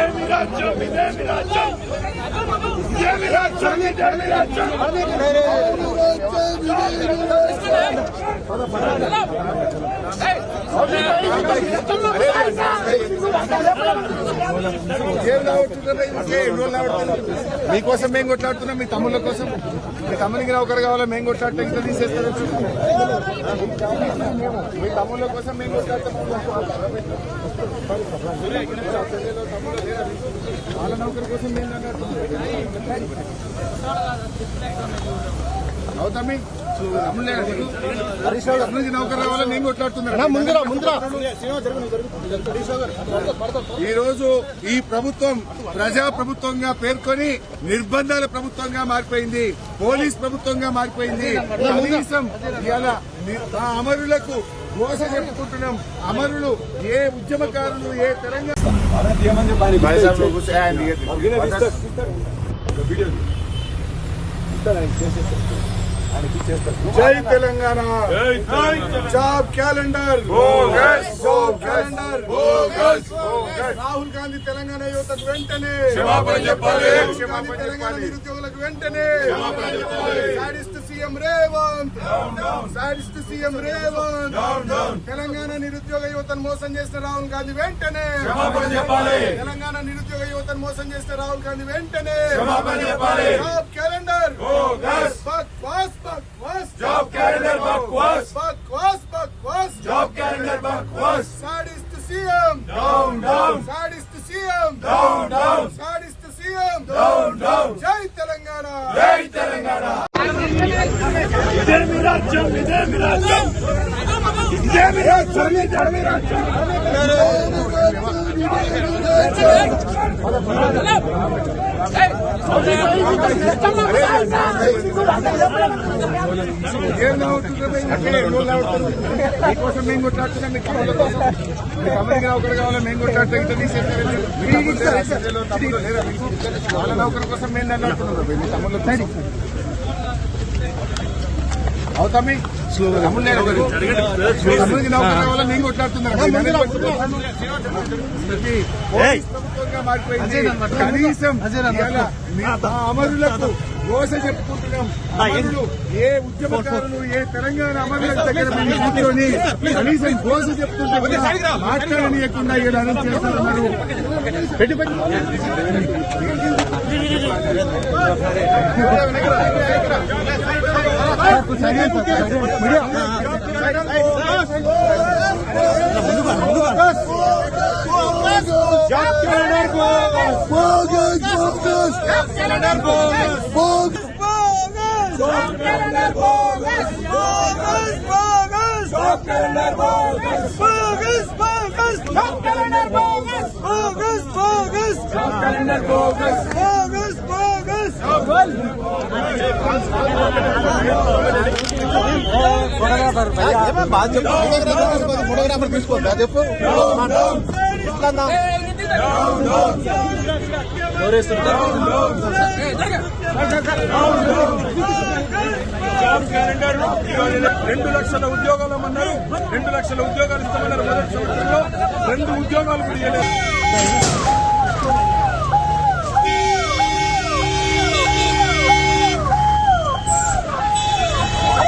ఏం లావుతుంటారు ఏం రోజులు Hey! మీకోసం మేము కొట్లాడుతున్నాం మీ తమ్ముళ్ళ కోసం. మీ తమ్మునికి నౌకరు కావాలా మేము కొట్లాడటం ఇంకా తీసేస్తారు మీ తమ్ముళ్ళ కోసం మేము కొట్లాడతాం. వాళ్ళ నౌకరు కోసం మేము అవుతా మీ తమ్ముళ్ళే తమ్మునికి నౌకరు కావాలా నేను కొట్లాడుతున్నా ముందురా ముందురా ఈ రోజు ఈ ప్రభుత్వం ప్రజా ప్రభుత్వంగా పేర్కొని నిర్బంధాల ప్రభుత్వంగా మారిపోయింది పోలీస్ ప్రభుత్వంగా మారిపోయింది కనీసం అమరులకు మోస చెప్పుకుంటున్నాం అమరులు ఏ ఉద్యమకారులు ఏ తెలంగాణ జై Telangana. Job calendar. Job calendar. Rahul Gandhi Telangana యువతకు వెంటనే. తెలంగాణ నిరుద్యోగులకు వెంటనే. CM Revanth. Sadist CM Revanth. Telangana నిరుద్యోగ యువతను మోసం చేసిన రాహుల్ గాంధీ వెంటనే. తెలంగాణ నిరుద్యోగ యువతను మోసం చేసిన రాహుల్ గాంధీ వెంటనే. క్షమాపణ చెప్పాలి. Job calendar bogus. బక్వాస్ బక్వాస్ జాబ్ క్యాలెండర్ బక్వాస్. బక్వాస్ బక్వాస్ job calendar బక్వాస్ sadist CM down down sadist CM down down sadist CM down down జై తెలంగాణ జై తెలంగాణ ఇదే మీ రాజ్యం ఇదే మీ రాజ్యం ఇదే మీ రాజ్యం ఇదే మీ రాజ్యం మీకోసం మేము కొట్లాడుతున్నాం మీ తమ్ముళ్ళ నౌకరు కావాలా మేము కొట్లాడితే తమ్ముడు లేరా? మీకు? వాళ్ళ నౌకరు కోసం మేము నన్ను మీ తమ్ముడు ఒకరు? తమ్ముడికి నౌకరు మేము కొట్లాడుతున్నాం ప్రభుత్వంగా మారిపోయింది. కనీసం అమరులకు దోశ చెప్పుకుంటున్నాం. అమరులు ఏ ఉద్యమకారులు ఏ తెలంగాణ అమరుల దగ్గర కూర్చొని కనీసం దోశ చెప్తుంటే కూడా మాట్లాడనీయకుండా ఇలా అరెస్ట్ చేస్తున్నారు పెట్టి పెట్టి ఫోటోగ్రాఫర్ తీసుకోవద్దా చెప్పు జాబ్ క్యాలెండర్ రెండు లక్షల ఉద్యోగాలు అన్నారు రెండు లక్షల ఉద్యోగాలు ఇస్తామన్నారు మొదటి సంవత్సరంలో. రెండు ఉద్యోగాలు కూడా ఇవ్వలేదు.